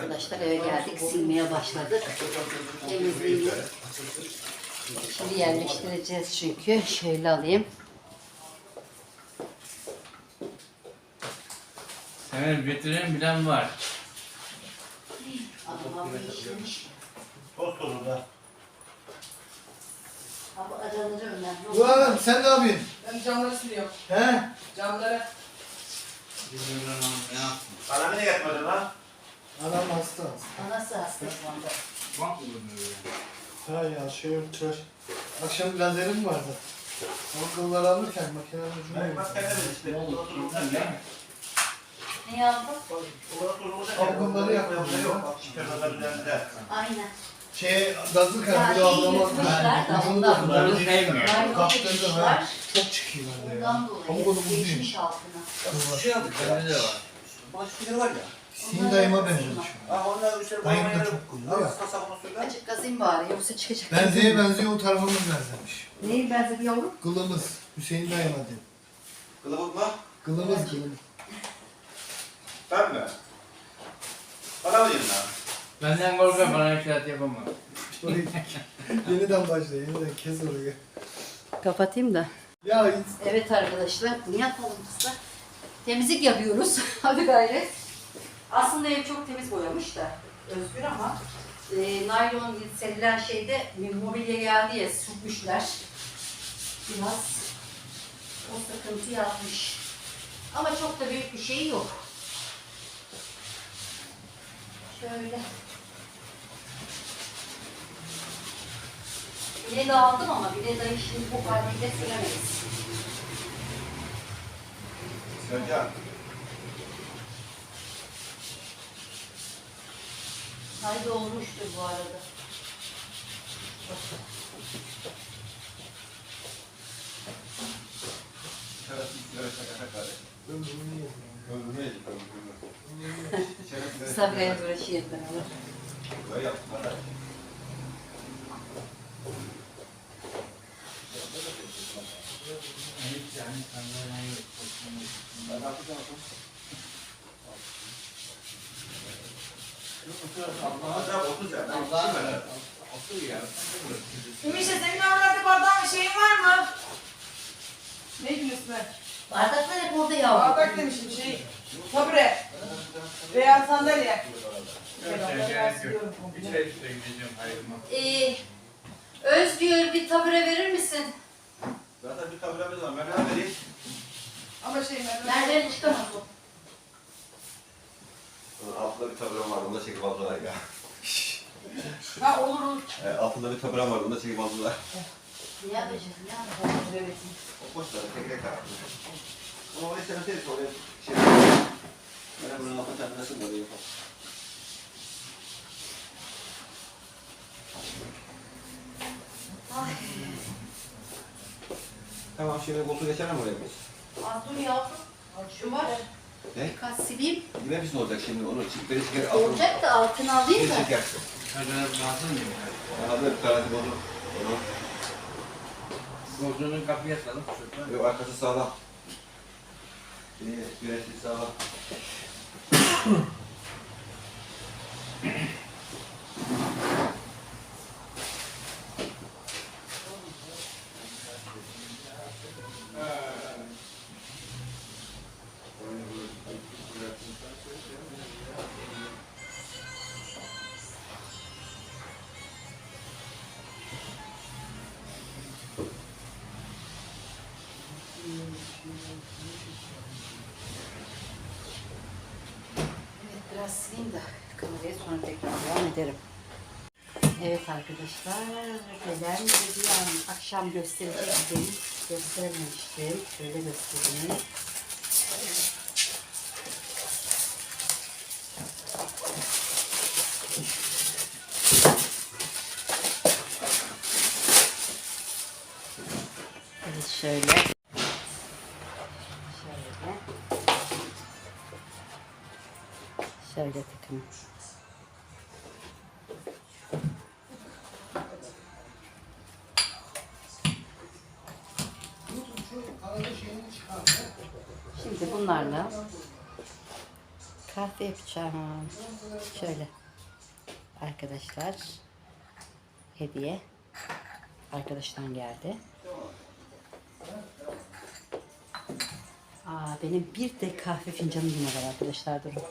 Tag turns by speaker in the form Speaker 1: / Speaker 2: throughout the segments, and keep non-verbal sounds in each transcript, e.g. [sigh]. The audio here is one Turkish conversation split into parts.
Speaker 1: arkadaşlar eve geldik silmeye başladık. Temizliği şimdi yerleştireceğiz çünkü. Şöyle alayım.
Speaker 2: Senin bitiren bilen var.
Speaker 3: Tost olur da.
Speaker 1: Ama araları önemli.
Speaker 4: Ulan sen ne yapıyorsun?
Speaker 5: Ben camları siliyorum.
Speaker 4: He?
Speaker 5: Camları.
Speaker 2: Bilmiyorum ne yaptın.
Speaker 3: Anamı ne yapmadın lan?
Speaker 4: Anam hasta.
Speaker 1: Anası hasta şu anda.
Speaker 2: Bak mı bunu ya?
Speaker 4: Ha ya şey tıraş. Akşam lazerim vardı. O kılları alırken makinenin ucuna yok.
Speaker 3: bak kendime işte.
Speaker 2: Ne oldu?
Speaker 3: Oturursan
Speaker 2: Kimden
Speaker 3: ya.
Speaker 2: ne?
Speaker 1: Ne yaptın?
Speaker 3: Orada oturursan
Speaker 4: Al
Speaker 3: ya.
Speaker 4: bunları yap.
Speaker 3: Orada yok. Bak üzerinde.
Speaker 1: Aynen.
Speaker 4: Şey gazlı
Speaker 1: Ya
Speaker 4: bir
Speaker 1: iyi
Speaker 4: avlamaz.
Speaker 1: da ondan.
Speaker 4: da
Speaker 2: Bunları
Speaker 4: Kaptırdım
Speaker 1: yırtmışlar.
Speaker 4: ha. Çok çıkıyor bende ya.
Speaker 1: Ondan dolayı
Speaker 4: onu
Speaker 1: geçmiş
Speaker 4: buzluyum.
Speaker 1: altına.
Speaker 3: Şey aldık
Speaker 2: Bende de var.
Speaker 3: Baş fikir var ya.
Speaker 4: Senin dayıma benziyor.
Speaker 3: Ah
Speaker 4: Dayım da çok koyuyor ya.
Speaker 1: Açık kazayım bari yoksa çıkacak.
Speaker 4: Benziye benziyor o tarafımız benzemiş.
Speaker 1: Neyi benzedi yavrum?
Speaker 4: Kılımız. Hüseyin dayım adı.
Speaker 3: Kılıbık mı?
Speaker 4: Kılımız kılımız.
Speaker 3: Ben mi? Bana mı diyorsun lan?
Speaker 2: Benden korkuyorum bana inşaat yapamam.
Speaker 4: Orayı- [laughs] yeniden başla yeniden kes orayı.
Speaker 1: Kapatayım da.
Speaker 4: Ya
Speaker 1: Evet arkadaşlar ne yapalım kızlar? Temizlik yapıyoruz. [laughs] Hadi gayret. Aslında ev çok temiz boyamış da Özgür ama e, naylon serilen şeyde mobilya geldi ya sürtmüşler. Biraz o sıkıntı yapmış. Ama çok da büyük bir şey yok. Şöyle. Bile aldım ama bile dayı şimdi bu haliyle süremeyiz.
Speaker 3: Sercan.
Speaker 1: Haydi olmuştur bu arada. Sabrı'ya böyle şey yapıyorlar.
Speaker 3: Böyle yaptılar. ha. Ben yapacağım. Allah'a da 30 ya.
Speaker 2: Allah'ım. Otur ya.
Speaker 5: Ümişe senin oralarda bardağın şeyin var mı? Neydi ismi?
Speaker 1: Bardaklar hep orada yavrum.
Speaker 5: Bardak demişim şey. Tabure. Veya sandalye. Ben
Speaker 2: gerek yok.
Speaker 5: siliyorum
Speaker 2: Bir.
Speaker 1: Ee, tabure verir misin?
Speaker 3: Zaten bir tabirimiz var. Ben ne vereyim?
Speaker 5: Ama şey ben
Speaker 1: Merdiven çıkamaz o.
Speaker 6: Altında bir taburam vardı, onda çekip aldılar ya.
Speaker 5: Ha olur olur.
Speaker 6: E, altında bir taburam vardı, onda çekip aldılar.
Speaker 1: Ne yapacağız? Ne yapacağız?
Speaker 5: Evet.
Speaker 6: O boşları tek tek kalktı. Ama oraya sen öteydi, oraya şey... Ben bunun altına sen nasıl böyle yapalım?
Speaker 1: Ay,
Speaker 6: Tamam, şimdi koltuğu geçelim mi oraya biz?
Speaker 1: az dur yavrum. Şu var.
Speaker 6: Ne?
Speaker 1: Birkaç sileyim.
Speaker 6: Yine biz ne olacak şimdi? Onu çiftleri çeker, altını...
Speaker 1: Olacak da altını alayım da.
Speaker 6: çeker.
Speaker 2: Hadi lazım mı?
Speaker 6: Anladın mı? Karantin oldu. Onu...
Speaker 2: Bozduğunu kapıya şuradan.
Speaker 6: Yok, arkası sağlam. İyi, güneşli sağlam. [coughs]
Speaker 1: kameraya sonra tekrar devam ederim. Evet arkadaşlar, gelen bir akşam gösterecektim, göstermemiştim. Şöyle göstereyim. Yapacağım. Şöyle. Arkadaşlar. Hediye. Arkadaştan geldi. Aa, benim bir de kahve fincanım yine var arkadaşlar durun.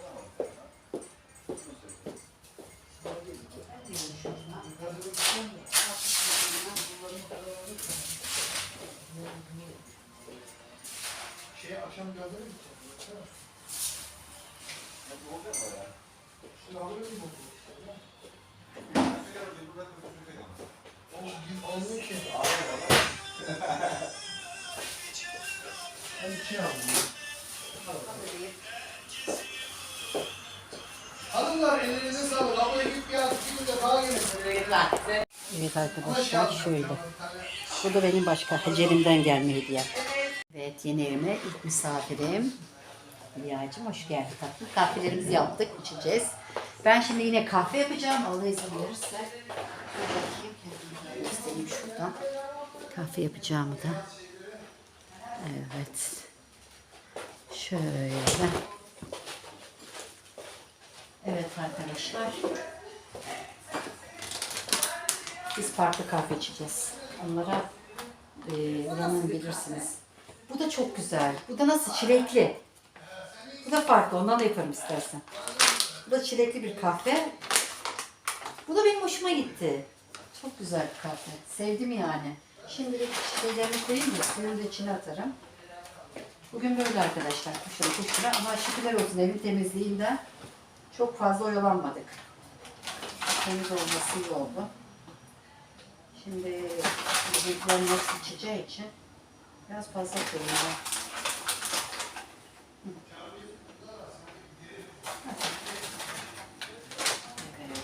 Speaker 1: Da benim başka Hacer'imden gelme hediyem. Evet yeni evime ilk misafirim. Hülya'cığım hoş geldin tatlım. Kahvelerimizi yaptık, içeceğiz. Ben şimdi yine kahve yapacağım. Allah izin verirse. Bakayım, göstereyim şuradan. Kahve yapacağımı da. Evet. Şöyle. Evet arkadaşlar. Biz farklı kahve içeceğiz. Onlara e, bilirsiniz. Bu da çok güzel. Bu da nasıl? Çilekli. Bu da farklı. Ondan da yaparım istersen. Bu da çilekli bir kahve. Bu da benim hoşuma gitti. Çok güzel bir kahve. Sevdim yani. Şimdilik şeylerini koyayım da suyunu da içine atarım. Bugün böyle arkadaşlar. Kuşura kuşura ama şükürler olsun evin temizliğinden çok fazla oyalanmadık. Temiz olması iyi oldu. Şimdi bizimkilerin hepsi içeceği için biraz fazla. Evet.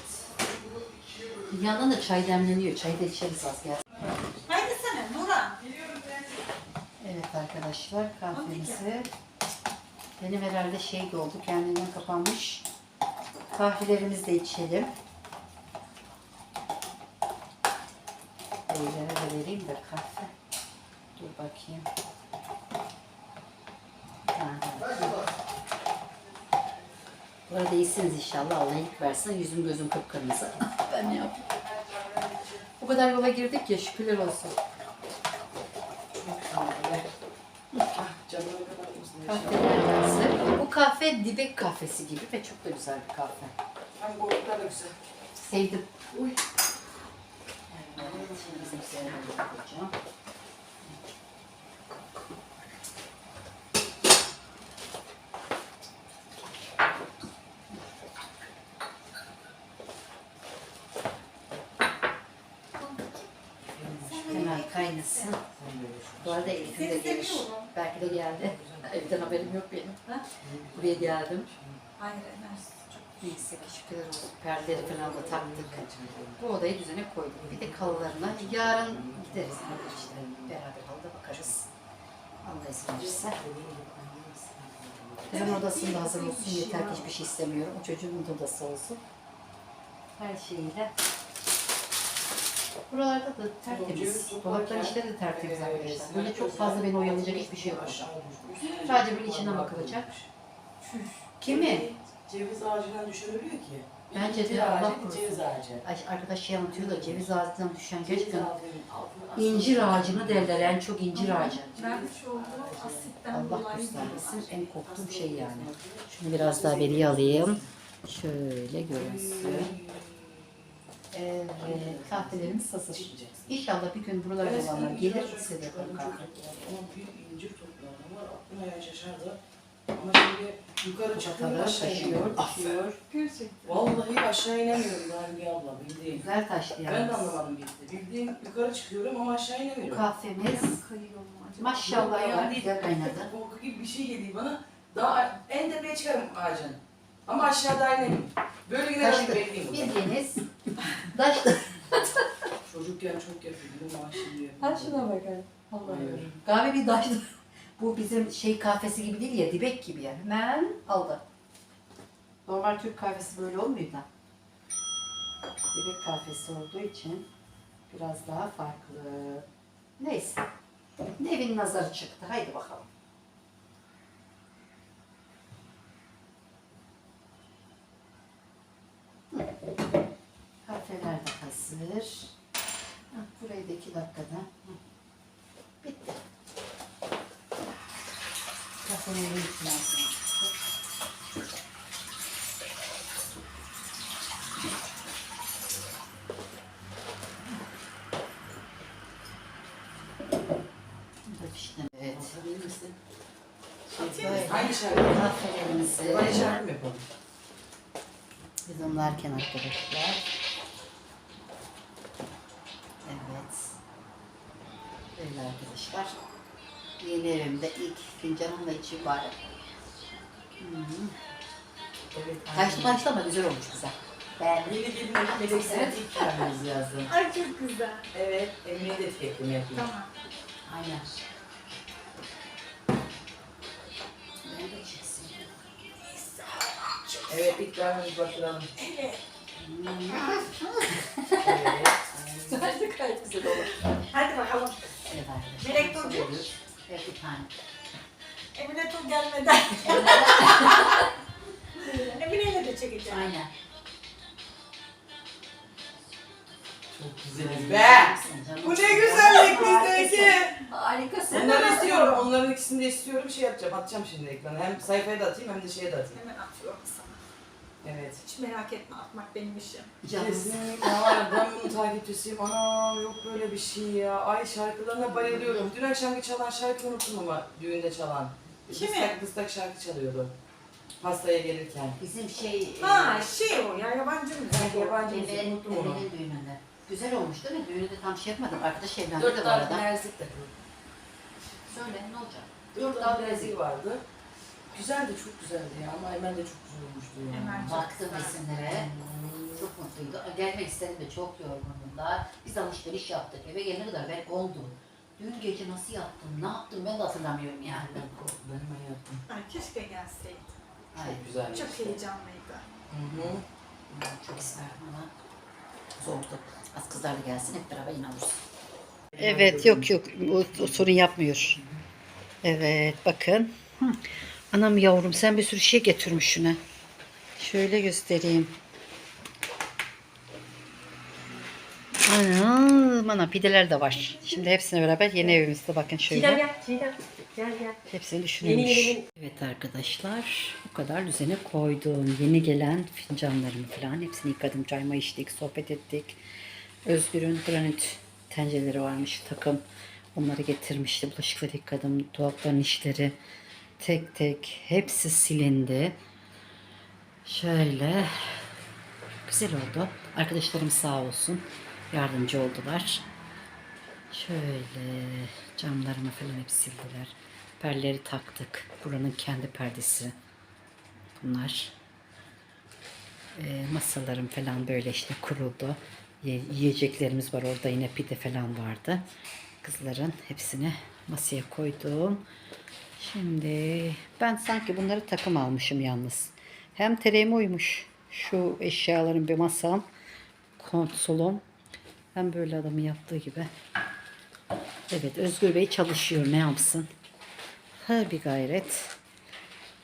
Speaker 1: Bir yandan da çay demleniyor. Çayı da içeriz az gelsin.
Speaker 5: Haydi sana Nurhan.
Speaker 1: Evet arkadaşlar kahvemizi benim herhalde şey de oldu kendinden kapanmış. Kahvelerimizi de içelim. Beylere de vereyim de kahve. Dur bakayım. Bu arada iyisiniz inşallah. Allah iyilik versin. Yüzüm gözüm kıpkırmızı. ben ne yapayım? O kadar yola girdik ya şükürler olsun. Kahveler hazır. Bu kahve dibek kahvesi gibi ve çok da güzel bir kahve.
Speaker 5: Hani koltuklar da güzel.
Speaker 1: Sevdim. Uy. Şimdi bizim serumumuzu koyacağım. Kaynasın. Bu arada Elif'in de gelir. Belki de geldi. [laughs] Evden haberim yok benim. Buraya geldim.
Speaker 5: Hayır Enes.
Speaker 1: Neyse ki şükürler olsun. Perdeleri falan da taktık. Bu odayı düzene koyduk. Bir de kalılarına. Yarın gideriz işte. Beraber halıda bakarız. Allah izin verirse. Kızın odasında da hazır olsun. Yeter ki hiçbir şey istemiyorum. O çocuğun da odası olsun. Her şeyiyle. Buralarda da tertemiz. Dolapların işleri de tertemiz arkadaşlar. Böyle çok fazla beni oyalayacak hiçbir şey yok. Sadece bir içinden bakılacak. Kimi?
Speaker 7: Ceviz ağacından düşürülüyor ki.
Speaker 1: Bence de
Speaker 7: Ceviz
Speaker 1: Allah
Speaker 7: ağacı,
Speaker 1: korusun.
Speaker 7: Ceviz ağacı.
Speaker 1: Ay, Arkadaş şey anlatıyor da ceviz ağacından düşen
Speaker 7: Ceviz
Speaker 1: gerçekten
Speaker 7: ağacının altına
Speaker 1: incir ağacını derler en çok incir ağacı.
Speaker 5: Vermiş olduğu asitten
Speaker 1: Allah
Speaker 5: dolayı
Speaker 1: göstermesin en korktuğum şey yani. Şunu biraz daha beri alayım. Şöyle görünsün. Evet, kahvelerimiz hazır. İnşallah bir gün buralarda olanlar gelir size de kahve.
Speaker 7: Ama bir incir topladım var. Aklına ya şaşardı. Ama şimdi yukarı aşağı
Speaker 1: taşıyor, taşıyor.
Speaker 5: Gerçekten.
Speaker 7: Vallahi aşağı inemiyorum Halbuki abla bildiğin.
Speaker 1: Güzel taşlı
Speaker 7: Ben de anlamadım gitti. Bildiğin yukarı çıkıyorum ama aşağı inemiyorum.
Speaker 1: kahvemiz
Speaker 5: Kayıyor mu acaba?
Speaker 1: maşallah ya güzel kaynadı.
Speaker 7: Koku gibi bir şey geliyor bana. Daha en tepeye çıkarım ağacın. Ama aşağıda inemiyorum. Böyle yine
Speaker 1: Taşlı.
Speaker 7: ben bekleyeyim.
Speaker 1: Bildiğiniz [laughs] taşlı.
Speaker 7: Çocukken çok yapıyordum ama şimdi yapıyorum.
Speaker 5: Ha şuna bakın.
Speaker 7: Hayır.
Speaker 1: Kahve bir taşlı. Bu bizim şey kahvesi gibi değil ya, dibek gibi yani. Hemen aldı. Normal Türk kahvesi böyle olmuyor da. Dibek kahvesi olduğu için biraz daha farklı. Neyse. Nevin nazarı çıktı. Haydi bakalım. Kafeler de hazır. Burayı da iki dakikada. Bitti pişti. Evet.
Speaker 3: Atabilir misin?
Speaker 1: Böyle
Speaker 3: Hangi şarkı?
Speaker 1: kahvelerimizi
Speaker 3: Hangi şarkı mı yapalım?
Speaker 1: yudumlarken arkadaşlar. Evet. Böyle arkadaşlar. Yeni evimde ilk fincanımla içi var. Hmm. Kaçtı başta ama güzel olmuş güzel. Beğendim.
Speaker 3: Yeni gelin Melek sen ilk kendiniz yazdın.
Speaker 5: Ay çok güzel.
Speaker 3: Evet, Emre'ye de etiketleme yapayım.
Speaker 5: Tamam.
Speaker 1: Aynen.
Speaker 3: Evet, ilk vermemiz batıralım.
Speaker 5: Evet. [laughs]
Speaker 3: Evet.
Speaker 5: Gelmeden. [laughs] Emine'yle de çekeceğim.
Speaker 1: Aynen.
Speaker 3: Çok güzel. Be! Bu ne güzellik bizdeki.
Speaker 1: Harikasın.
Speaker 3: Onları istiyorum, onların ikisini de istiyorum. Şey yapacağım, atacağım şimdi ekrana. Hem sayfaya da atayım hem de şeye de atayım.
Speaker 5: Hemen atıyorum sana.
Speaker 3: Evet.
Speaker 5: Hiç merak etme atmak benim işim.
Speaker 1: Canım.
Speaker 3: Kesinlikle var. Ben bunu takipçisiyim. Anam yok böyle bir şey ya. Ay şarkılarına bayılıyorum. Dün akşamki çalan şarkı unuttum ama düğünde çalan.
Speaker 5: Kimi?
Speaker 3: Kıstak kıstak şarkı çalıyordu. Pastaya gelirken.
Speaker 1: Bizim şey...
Speaker 5: Ha şey o ya yabancı mı?
Speaker 3: Sanki yabancı müzik
Speaker 1: Benim,
Speaker 3: unuttum onu.
Speaker 1: benim düğününde. Güzel olmuş değil mi? Düğünü de tam şey yapmadım. Arkadaş evlendi
Speaker 3: Dört
Speaker 1: de bu
Speaker 3: tane
Speaker 1: arada.
Speaker 3: takım.
Speaker 1: Söyle ne olacak?
Speaker 3: Dört tane nazik vardı. Güzeldi, çok güzeldi ya. Ama Emel de çok güzel olmuştu ya.
Speaker 5: Emel çok
Speaker 1: Baktım resimlere. Çok mutluydu. Gelmek istedim de çok yorgundum da. Biz alışveriş yaptık. Eve gelene kadar ben oldu. Dün gece nasıl yattım, ne yaptım ben de hatırlamıyorum yani.
Speaker 3: Benim hayatım.
Speaker 5: Ay keşke gelseydi.
Speaker 1: Ay,
Speaker 3: Çok güzel.
Speaker 5: Çok heyecanlıydı.
Speaker 3: Hı hı.
Speaker 1: çok isterdim ama zordu. Az kızlar da gelsin hep beraber oluruz. Evet yok yok o, o sorun yapmıyor. Evet bakın. Hı. Anam yavrum sen bir sürü şey getirmişsin ha. Şöyle göstereyim. Anam ana pideler de var. Şimdi hepsine beraber yeni evimizde bakın şöyle.
Speaker 5: gel, Çiğdem. Gel gel.
Speaker 1: Hepsini düşünülmüş. Evet arkadaşlar bu kadar düzene koydum. Yeni gelen fincanlarımı falan hepsini yıkadım. Çayma içtik, sohbet ettik. Özgür'ün granit tencereleri varmış takım. Onları getirmişti. Bulaşıkları yıkadım. Dolapların işleri tek tek hepsi silindi. Şöyle güzel oldu. Arkadaşlarım sağ olsun yardımcı oldular. Şöyle camlarımı falan hep sildiler. Perleri taktık. Buranın kendi perdesi. Bunlar. Ee, masalarım falan böyle işte kuruldu. Ye- yiyeceklerimiz var orada yine pide falan vardı. Kızların hepsini masaya koydum. Şimdi ben sanki bunları takım almışım yalnız. Hem tereğime uymuş. Şu eşyaların bir masam, konsolum. Ben böyle adamın yaptığı gibi. Evet Özgür Bey çalışıyor ne yapsın. Her bir gayret.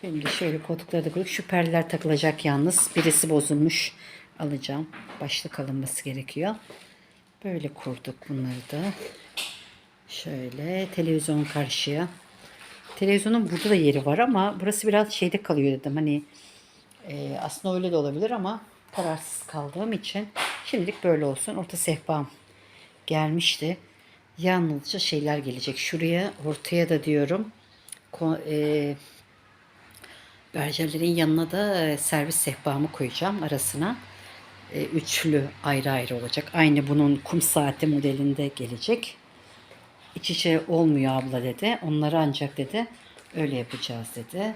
Speaker 1: Benim de şöyle koltukları da koyduk. Şu perdeler takılacak yalnız. Birisi bozulmuş. Alacağım. Başlık alınması gerekiyor. Böyle kurduk bunları da. Şöyle televizyon karşıya. Televizyonun burada da yeri var ama burası biraz şeyde kalıyor dedim. Hani e, aslında öyle de olabilir ama kararsız kaldığım için şimdilik böyle olsun. Orta sehpam gelmişti. Yalnızca şeyler gelecek. Şuraya ortaya da diyorum. E, berjerlerin yanına da e, servis sehpamı koyacağım arasına. E, üçlü ayrı ayrı olacak. Aynı bunun kum saati modelinde gelecek. İç içe olmuyor abla dedi. Onları ancak dedi öyle yapacağız dedi.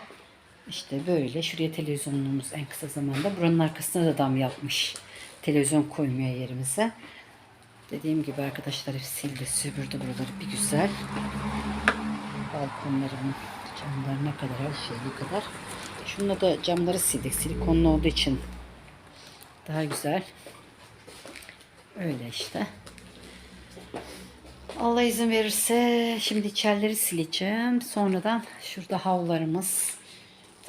Speaker 1: İşte böyle. Şuraya televizyonumuz en kısa zamanda. Buranın arkasına da dam yapmış. Televizyon koymuyor yerimize. Dediğim gibi arkadaşlar sildi süpürdü buraları bir güzel. Balkonlarımın camlarına kadar her şeyi kadar. Şununla da camları sildik. Silikonlu olduğu için daha güzel. Öyle işte. Allah izin verirse şimdi içerileri sileceğim. Sonradan şurada havlularımız.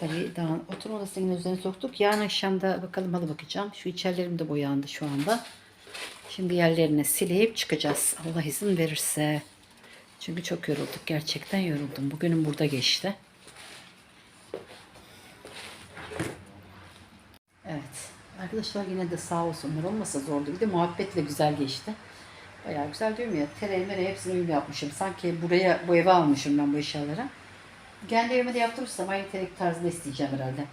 Speaker 1: Tabii daha oturma odasının üzerine soktuk. Yarın akşam da bakalım halı bakacağım. Şu içerilerim de boyandı şu anda. Şimdi yerlerini sileyip çıkacağız. Allah izin verirse. Çünkü çok yorulduk. Gerçekten yoruldum. Bugünüm burada geçti. Evet. Arkadaşlar yine de sağ olsunlar olmasa zordu. Bir de muhabbetle güzel geçti. Bayağı güzel diyorum ya. Tereyi mereyi hepsini uyum yapmışım. Sanki buraya bu eve almışım ben bu eşyaları. Kendi evime de yaptırırsam aynı terek tarzında isteyeceğim herhalde.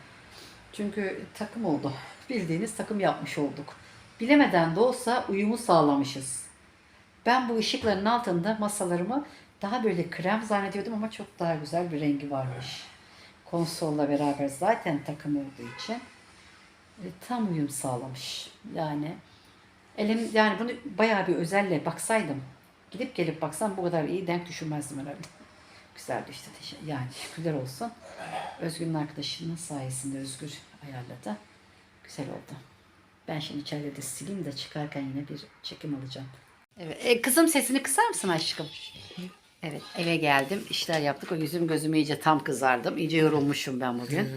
Speaker 1: Çünkü takım oldu. Bildiğiniz takım yapmış olduk. Bilemeden de olsa uyumu sağlamışız. Ben bu ışıkların altında masalarımı daha böyle krem zannediyordum ama çok daha güzel bir rengi varmış. Konsolla beraber zaten takım olduğu için e, tam uyum sağlamış. Yani elim yani bunu bayağı bir özelle baksaydım gidip gelip baksam bu kadar iyi denk düşünmezdim herhalde. Güzeldi işte. Yani şükürler olsun. Özgür'ün arkadaşının sayesinde Özgür ayarladı. Güzel oldu. Ben şimdi içeride de sileyim de çıkarken yine bir çekim alacağım. Evet. E, kızım sesini kısar mısın aşkım? Evet eve geldim. işler yaptık. O yüzüm gözüm iyice tam kızardım. İyice yorulmuşum ben bugün.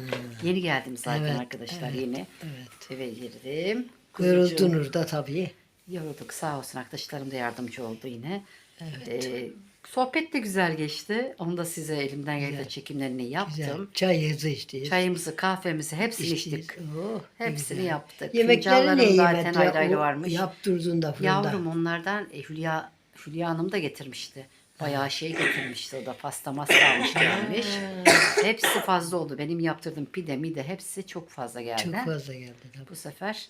Speaker 1: Yeni geldim zaten
Speaker 8: Evet,
Speaker 1: arkadaşlar
Speaker 8: evet,
Speaker 1: yeni.
Speaker 8: evet.
Speaker 1: Eve girdim.
Speaker 8: Yoruldunuz da tabii.
Speaker 1: Yorulduk sağ olsun arkadaşlarım da yardımcı oldu yine. Ee, sohbet de güzel geçti. Onu da size elimden geldiği
Speaker 8: Güzel.
Speaker 1: çekimlerini
Speaker 8: Güzel.
Speaker 1: yaptım.
Speaker 8: Çayınızı içtiniz.
Speaker 1: Çayımızı, kahvemizi hepsini içtik.
Speaker 8: Oh, ne
Speaker 1: Hepsini
Speaker 8: güzel.
Speaker 1: yaptık.
Speaker 8: Yemekleri ne
Speaker 1: zaten
Speaker 8: yemedi?
Speaker 1: ayrı ayrı varmış.
Speaker 8: Yaptırdın da fırında.
Speaker 1: Yavrum onlardan e, Hülya Hülya Hanım da getirmişti. Bayağı şey getirmişti o da pasta masta almış gelmiş. hepsi fazla oldu. Benim yaptırdığım pide mide hepsi çok fazla geldi.
Speaker 8: Çok fazla geldi tabii.
Speaker 1: Bu sefer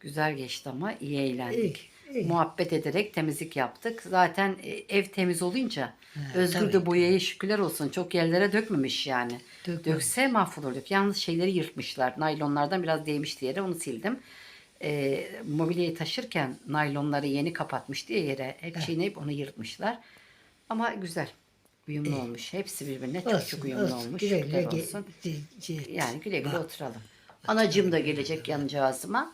Speaker 1: güzel geçti ama iyi eğlendik.
Speaker 8: İyi, iyi.
Speaker 1: Muhabbet ederek temizlik yaptık. Zaten e, ev temiz olunca Özgür
Speaker 8: tabii
Speaker 1: de boyayı şükürler olsun çok yerlere dökmemiş yani.
Speaker 8: Dökmemiş.
Speaker 1: Dökse mahvolurduk. Yalnız şeyleri yırtmışlar. Naylonlardan biraz değmişti yere onu sildim. E, mobilyayı taşırken naylonları yeni kapatmıştı ya yere. Hep çiğneyip onu yırtmışlar. Ama güzel. Uyumlu olmuş. Hepsi birbirine çok
Speaker 8: Olsun,
Speaker 1: çok uyumlu
Speaker 8: olsun.
Speaker 1: olmuş.
Speaker 8: Güle
Speaker 1: Şükürler
Speaker 8: güle
Speaker 1: olsun.
Speaker 8: ge- ge- ge-
Speaker 1: Yani güle güle oturalım. Anacığım da gelecek yancağızıma.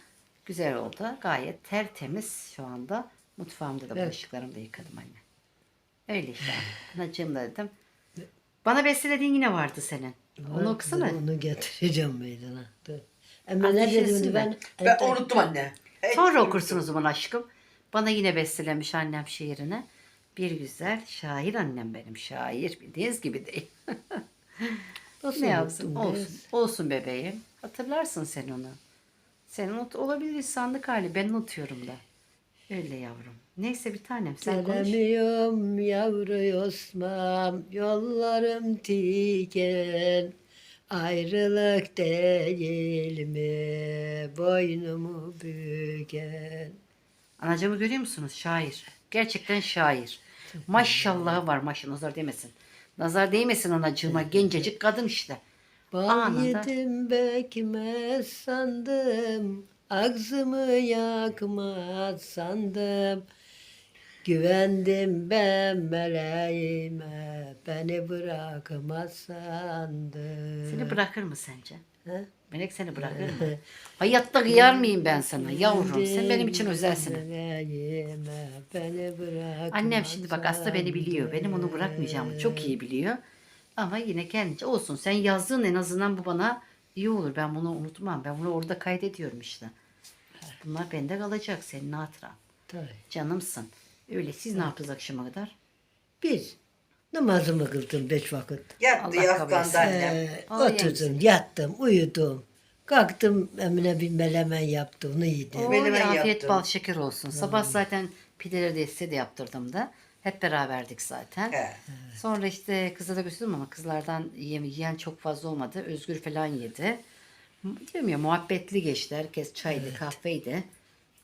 Speaker 1: Güzel oldu. Gayet tertemiz şu anda. Mutfağımda da bulaşıklarımı da yıkadım anne. Öyle işte. [laughs] Anacığım da dedim. Bana bestelediğin yine vardı senin. Onu okusana.
Speaker 8: Onu getireceğim meydana. Ama
Speaker 1: Az
Speaker 8: ne
Speaker 1: düşürsün
Speaker 8: dedim
Speaker 1: de.
Speaker 8: ben?
Speaker 7: Ben unuttum anne.
Speaker 1: Sonra okursun o zaman aşkım. Bana yine bestelemiş annem şiirini. Bir güzel şair annem benim şair. Bildiğiniz gibi değil. [laughs]
Speaker 8: Nasıl
Speaker 1: ne yapsın?
Speaker 8: unuttum
Speaker 1: Olsun. Olsun bebeğim. Hatırlarsın sen onu. Sen unut olabilir insanlık hali. Ben unutuyorum da. Öyle yavrum. Neyse bir tanem sen konuş.
Speaker 8: Gelemiyorum yavru Osman, yollarım tiken. Ayrılık değil mi boynumu büken?
Speaker 1: Anacığımı görüyor musunuz? Şair. Gerçekten şair. Maşallahı var maşallah nazar değmesin. Nazar değmesin anacığıma. Gencecik kadın işte.
Speaker 8: Bal
Speaker 1: Anında.
Speaker 8: yedim bekmez sandım, ağzımı yakmaz sandım. Güvendim ben meleğime, beni bırakmaz sandım.
Speaker 1: Seni bırakır mı sence?
Speaker 8: He?
Speaker 1: Melek seni bırakır mı? [laughs] Hayatta kıyar mıyım ben sana yavrum? Sen benim için özelsin.
Speaker 8: Meleğime, beni bırakmaz
Speaker 1: Annem şimdi bak aslında beni biliyor. Benim onu bırakmayacağımı çok iyi biliyor. Ama yine kendince olsun. Sen yazdığın en azından bu bana iyi olur. Ben bunu unutmam. Ben bunu orada kaydediyorum işte. Bunlar bende kalacak. Senin hatıran.
Speaker 8: Tabii.
Speaker 1: Canımsın. Öyle siz ne yaptınız akşama kadar?
Speaker 8: Biz namazımı kıldım beş vakit.
Speaker 7: Yattı
Speaker 1: Allah kabul etsin.
Speaker 7: yastanda annem.
Speaker 8: Ee, oturdum, yattım, uyudum. Kalktım Emine bir melemen yaptı, onu yedim.
Speaker 1: Oy,
Speaker 7: Menemen
Speaker 1: afiyet
Speaker 7: yaptım.
Speaker 1: bal şeker olsun. Sabah zaten pideleri de size de yaptırdım da. Hep beraberdik zaten.
Speaker 7: He.
Speaker 1: Sonra işte kıza da götürdüm ama kızlardan yiyen, yiyen çok fazla olmadı. Özgür falan yedi. Diyorum ya muhabbetli geçti. Herkes çaydı, kahveydi.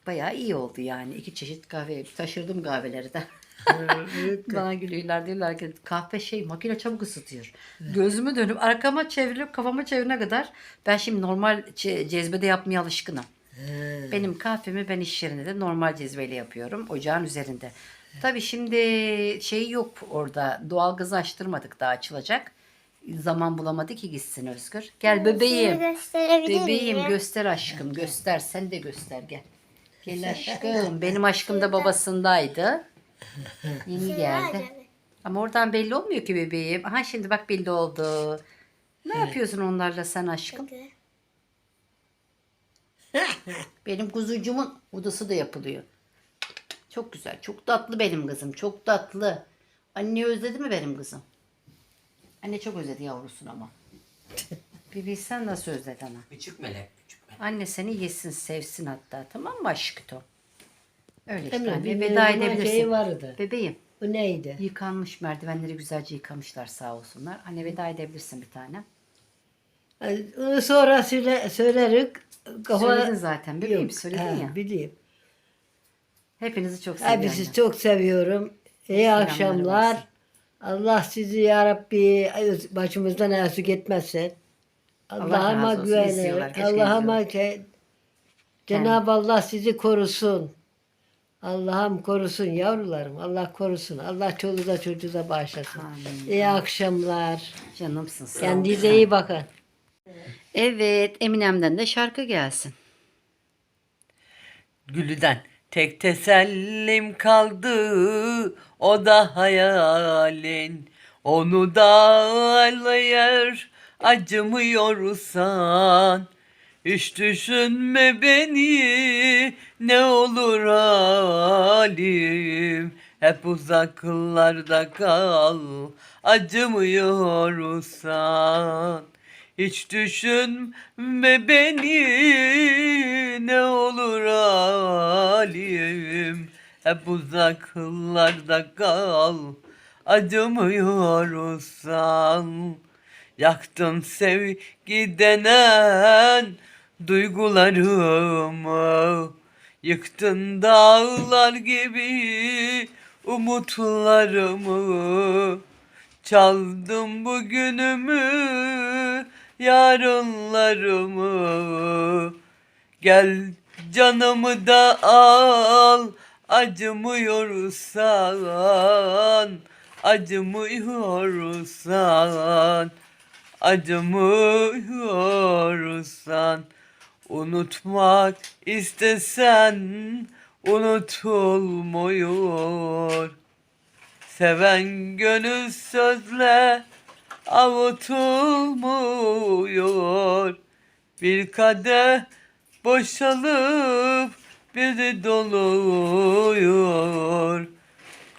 Speaker 1: Bayağı iyi oldu yani. İki çeşit kahve. Taşırdım kahveleri de. [laughs] Bana gülüyorlar diyorlar ki kahve şey makine çabuk ısıtıyor. Gözümü dönüp arkama çevirip kafama çevirene kadar ben şimdi normal ce- cezbede yapmaya alışkınım. Benim kahvemi ben iş yerinde de normal cezveyle yapıyorum. Ocağın üzerinde. Tabii şimdi şey yok orada. Doğal gazı açtırmadık daha açılacak. Zaman bulamadı ki gitsin Özgür. Gel bebeğim.
Speaker 9: gösterebilir
Speaker 1: Bebeğim
Speaker 9: miyim?
Speaker 1: göster aşkım göster. Sen de göster gel. Gel aşkım. [laughs] Benim aşkım da babasındaydı. [laughs] Yeni geldi. Ama oradan belli olmuyor ki bebeğim. Aha şimdi bak belli oldu. Ne yapıyorsun onlarla sen aşkım? Benim kuzucuğumun odası da yapılıyor. Çok güzel. Çok tatlı benim kızım. Çok tatlı. Anne özledi mi benim kızım? Anne çok özledi yavrusunu ama. [laughs] bir bilsen nasıl özledi ana.
Speaker 2: Küçük melek. Küçük melek.
Speaker 1: Anne seni yesin, sevsin hatta. Tamam mı aşkım? Öyle işte.
Speaker 8: Emre
Speaker 1: anne.
Speaker 8: bir
Speaker 1: Veda
Speaker 8: şey
Speaker 1: edebilirsin.
Speaker 8: vardı.
Speaker 1: Bebeğim.
Speaker 8: Bu neydi?
Speaker 1: Yıkanmış merdivenleri güzelce yıkamışlar sağ olsunlar. Anne veda edebilirsin bir tane.
Speaker 8: Sonra söyle, söyleriz. Kafa...
Speaker 1: Söyledin zaten bebeğim
Speaker 8: Yok,
Speaker 1: söyledin
Speaker 8: ha,
Speaker 1: ya.
Speaker 8: Bileyim.
Speaker 1: Hepinizi çok seviyorum.
Speaker 8: Hepinizi çok seviyorum. İyi akşamlar.
Speaker 1: olsun.
Speaker 8: Allah sizi ya Rabbi başımızdan eksik etmesin.
Speaker 1: Allah
Speaker 8: Allah'ıma
Speaker 1: izliyorlar.
Speaker 8: güvenin. Allah'ıma Cenab-ı Allah sizi korusun. Allah'ım korusun yavrularım. Allah korusun. Allah çoluğuza çocuğuza bağışlasın.
Speaker 1: Amin.
Speaker 8: İyi akşamlar.
Speaker 1: Canımsın.
Speaker 8: Kendinize iyi bakın.
Speaker 1: Evet Eminem'den de şarkı gelsin.
Speaker 7: Gülüden tek tesellim kaldı o da hayalin. Onu da ağlayır acımıyorsan. Hiç düşünme beni ne olur halim. Hep uzaklarda kal acımıyorsan hiç düşünme beni ne olur halim. Hep uzaklarda kal acımıyorsan Yaktın sevgi denen duygularımı. Yıktın dağlar gibi umutlarımı. Çaldım bugünümü, yarınlarımı. Gel canımı da al, acımıyorsan, acımıyorsan, acımıyorsan. Unutmak istesen unutulmuyor. Seven gönül sözle avutulmuyor. Bir kadeh boşalıp biri doluyor.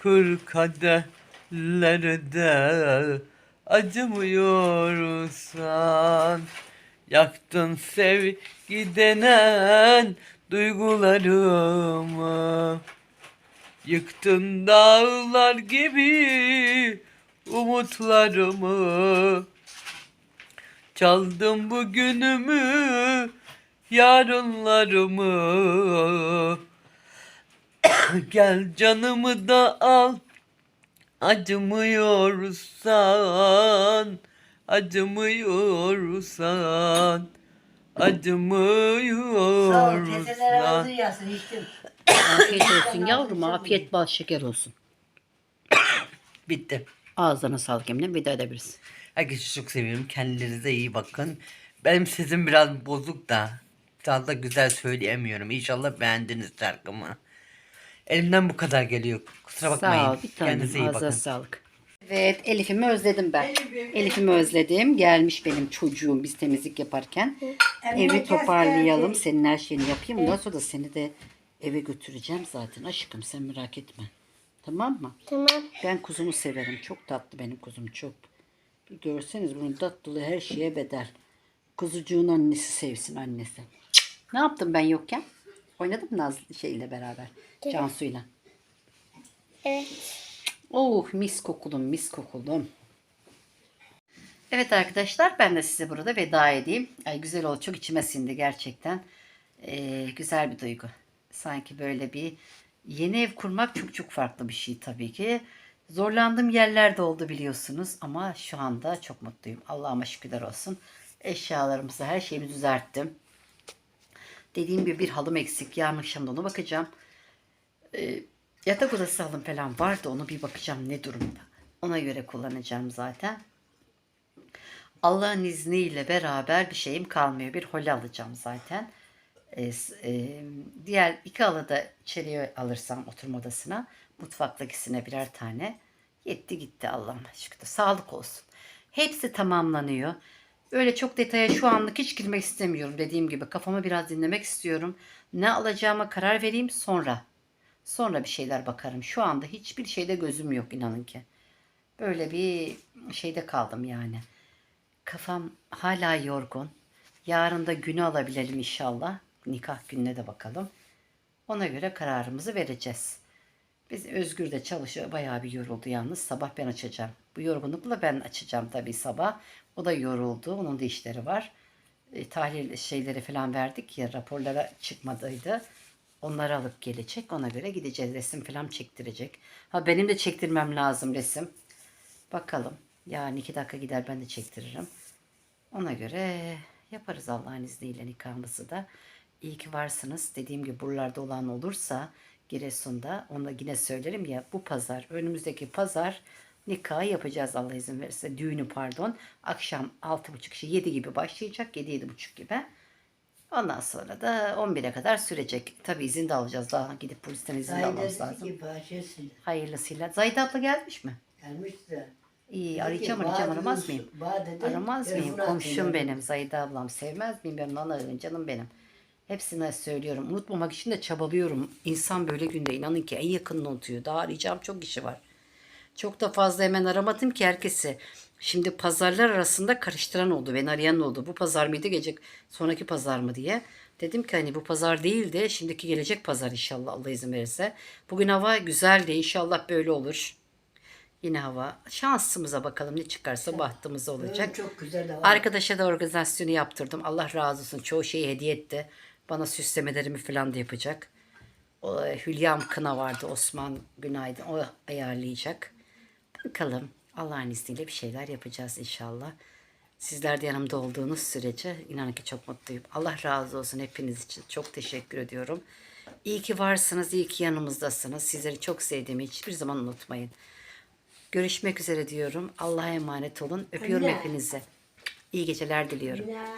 Speaker 7: Kır kadehlerde acımıyorsan. Yaktın sevgi denen duygularımı. Yıktın dağlar gibi umutlarımı Çaldın bugünümü yarınlarımı [coughs] Gel canımı da al acımıyorsan Acımıyorsan Acımıyorsan
Speaker 8: yasın içtim.
Speaker 1: Afiyet olsun yavrum. Afiyet bal şeker olsun.
Speaker 7: Bitti.
Speaker 1: Ağzına sağlık Emine. Veda edebiliriz.
Speaker 7: Herkesi çok seviyorum. Kendinize iyi bakın. Benim sesim biraz bozuk da. Fazla güzel söyleyemiyorum. İnşallah beğendiniz şarkımı. Elimden bu kadar geliyor. Kusura bakmayın.
Speaker 1: Sağ ol. Bir
Speaker 7: Kendinize
Speaker 1: tanem.
Speaker 7: iyi
Speaker 1: Ağzına
Speaker 7: bakın.
Speaker 1: sağlık. Evet Elif'imi özledim ben.
Speaker 5: Elif'im,
Speaker 1: Elif'imi özledim. Gelmiş benim çocuğum biz temizlik yaparken. Evi toparlayalım. Senin her şeyini yapayım. Ondan sonra da seni de eve götüreceğim zaten. Aşkım sen merak etme. Tamam mı?
Speaker 9: Tamam.
Speaker 1: Ben kuzumu severim. Çok tatlı benim kuzum çok. Bir görseniz bunun tatlılığı her şeye bedel. Kuzucuğun annesi sevsin annesi. Ne yaptım ben yokken? Oynadım Nazlı şeyle beraber. Cansu'yla.
Speaker 9: Evet.
Speaker 1: Oh mis kokulum mis kokulum. Evet arkadaşlar ben de size burada veda edeyim. Ay güzel oldu çok içime sindi gerçekten. Ee, güzel bir duygu. Sanki böyle bir yeni ev kurmak çok çok farklı bir şey tabii ki. Zorlandığım yerler de oldu biliyorsunuz ama şu anda çok mutluyum. Allah'ıma şükürler olsun. Eşyalarımızı her şeyimi düzelttim. Dediğim gibi bir halım eksik. Yarın akşam da ona bakacağım. Ee, yatak odası halım falan vardı. Onu bir bakacağım ne durumda. Ona göre kullanacağım zaten. Allah'ın izniyle beraber bir şeyim kalmıyor. Bir hol alacağım zaten. S- e, diğer iki halı da içeriye alırsam oturma odasına. Mutfaktakisine birer tane. Yetti gitti Allah'ıma şükür. Sağlık olsun. Hepsi tamamlanıyor. Öyle çok detaya şu anlık hiç girmek istemiyorum. Dediğim gibi kafamı biraz dinlemek istiyorum. Ne alacağıma karar vereyim sonra. Sonra bir şeyler bakarım. Şu anda hiçbir şeyde gözüm yok inanın ki. Böyle bir şeyde kaldım yani. Kafam hala yorgun. Yarın da günü alabilelim inşallah. Nikah gününe de bakalım. Ona göre kararımızı vereceğiz. Biz Özgür de çalışıyor. Bayağı bir yoruldu yalnız. Sabah ben açacağım. Bu yorgunlukla ben açacağım tabii sabah. O da yoruldu. Onun da işleri var. E, tahlil şeyleri falan verdik ya raporlara çıkmadıydı. Onları alıp gelecek. Ona göre gideceğiz. Resim falan çektirecek. Ha benim de çektirmem lazım resim. Bakalım. Yani iki dakika gider ben de çektiririm. Ona göre yaparız Allah'ın izniyle nikahımızı da. İyi ki varsınız. Dediğim gibi buralarda olan olursa Giresun'da onu da yine söylerim ya bu pazar önümüzdeki pazar nikahı yapacağız Allah izin verirse. Düğünü pardon. Akşam 6.30 şey 7 gibi başlayacak. 7-7.30 gibi. Ondan sonra da 11'e kadar sürecek. Tabii izin de alacağız. Daha gidip polisten izin de almamız lazım.
Speaker 8: Gibi Ayşe'sin.
Speaker 1: Hayırlısıyla. Zahide abla gelmiş mi?
Speaker 8: Gelmiş de.
Speaker 1: İyi arayacağım arayacağım aramaz mıyım? Aramaz mıyım? Komşum benim. Zahide ablam. Sevmez miyim ben onu ararım canım benim. Hepsine söylüyorum. Unutmamak için de çabalıyorum. İnsan böyle günde inanın ki en yakınını unutuyor. Daha arayacağım çok işi var. Çok da fazla hemen aramadım ki herkesi. Şimdi pazarlar arasında karıştıran oldu. Beni arayan oldu. Bu pazar mıydı gelecek sonraki pazar mı diye. Dedim ki hani bu pazar değil de şimdiki gelecek pazar inşallah Allah izin verirse. Bugün hava güzeldi. İnşallah böyle olur. Yine hava. Şansımıza bakalım ne çıkarsa bahtımız olacak.
Speaker 8: Çok güzel hava.
Speaker 1: Arkadaşa da organizasyonu yaptırdım. Allah razı olsun. Çoğu şeyi hediye etti. Bana süslemelerimi falan da yapacak. O, Hülyam Kına vardı. Osman Günaydın. O ayarlayacak. Bakalım. Allah'ın izniyle bir şeyler yapacağız inşallah. Sizler de yanımda olduğunuz sürece inanın ki çok mutluyum. Allah razı olsun hepiniz için. Çok teşekkür ediyorum. İyi ki varsınız, iyi ki yanımızdasınız. Sizleri çok sevdiğimi hiçbir zaman unutmayın. Görüşmek üzere diyorum. Allah'a emanet olun. Öpüyorum
Speaker 8: Anne.
Speaker 1: hepinizi. İyi geceler diliyorum.
Speaker 8: Yine